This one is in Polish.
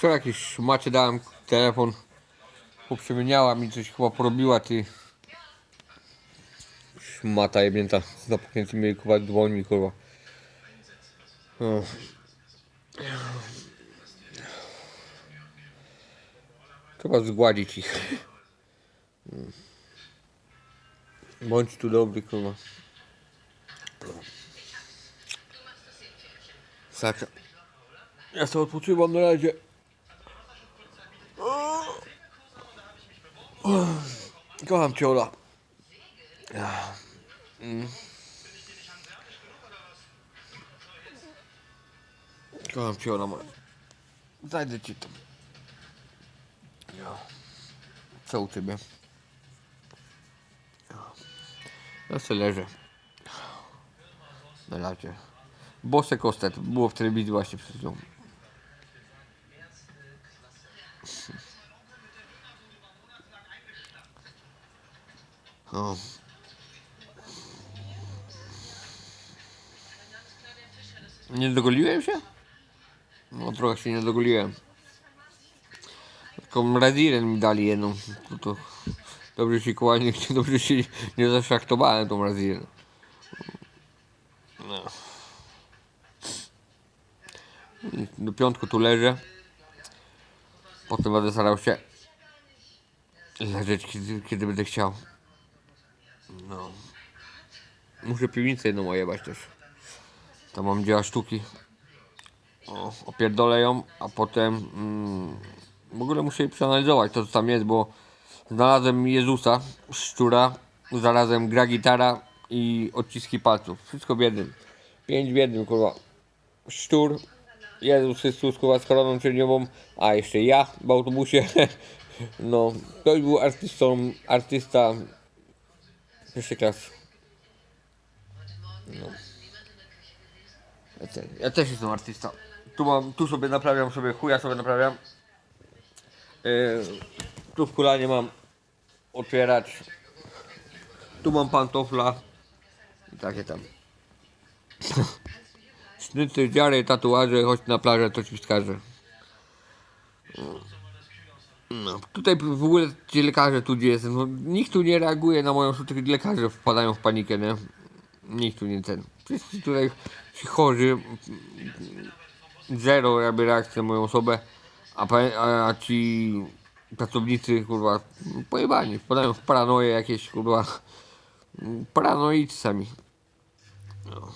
Wczoraj jakieś macie dałem telefon. Poprzemieniała mi coś chyba porobiła ty. Szmata jebnięta z napuchniętymi kurwa dłońmi kurwa. Trzeba zgładzić ich. Bądź tu dobry kurwa. Sakra. Ja sobie odpoczywam na razie. Kocham cię, Ola. Mm. Kocham cię, Ola. moja. Zajdę ci tam. Co u ciebie? Ja. Se leżę. Na lacie. Bose Kostet. Było w telewizji właśnie przed chwilą. O. Nie dogoliłem się? No trochę się nie dogoliłem. Tylko Razirem mi dali jedną. To, to dobrze się kołanie, dobrze się nie zaszachtowałem tą Razirem. No. Do piątku tu leżę. Potem będę starał się leżeć kiedy, kiedy będę chciał. No. Muszę piwnicę jedną ojebać też. Tam mam dzieła sztuki. O, opierdolę ją, a potem mm, w ogóle muszę przeanalizować to co tam jest, bo znalazłem Jezusa, szczura, znalazłem gra gitara i odciski palców. Wszystko w jednym. Pięć w jednym, kurwa. Szczur, Jezus Chrystus, kurwa, z koroną czerniową, a jeszcze ja w autobusie. No, ktoś był artystą, artysta pierwszej klasy. No. Ja, te, ja też jestem artysta. Tu mam, tu sobie naprawiam sobie, chuja sobie naprawiam. Yy, tu w kulanie mam otwierać. Tu mam pantofla. I takie tam. Sznyty, dziary, tatuaże, chodź na plażę, to ci wskażę. No, tutaj w ogóle ci lekarze tu gdzie jestem, no, nikt tu nie reaguje na moją sztukę, lekarze wpadają w panikę, nie? Nikt tu nie ten. Wszyscy tutaj ci chorzy, zero jakby reakcji na moją osobę, a, a, a ci pracownicy, kurwa, pojebani, wpadają w paranoję jakieś, kurwa, paranoicy sami. No.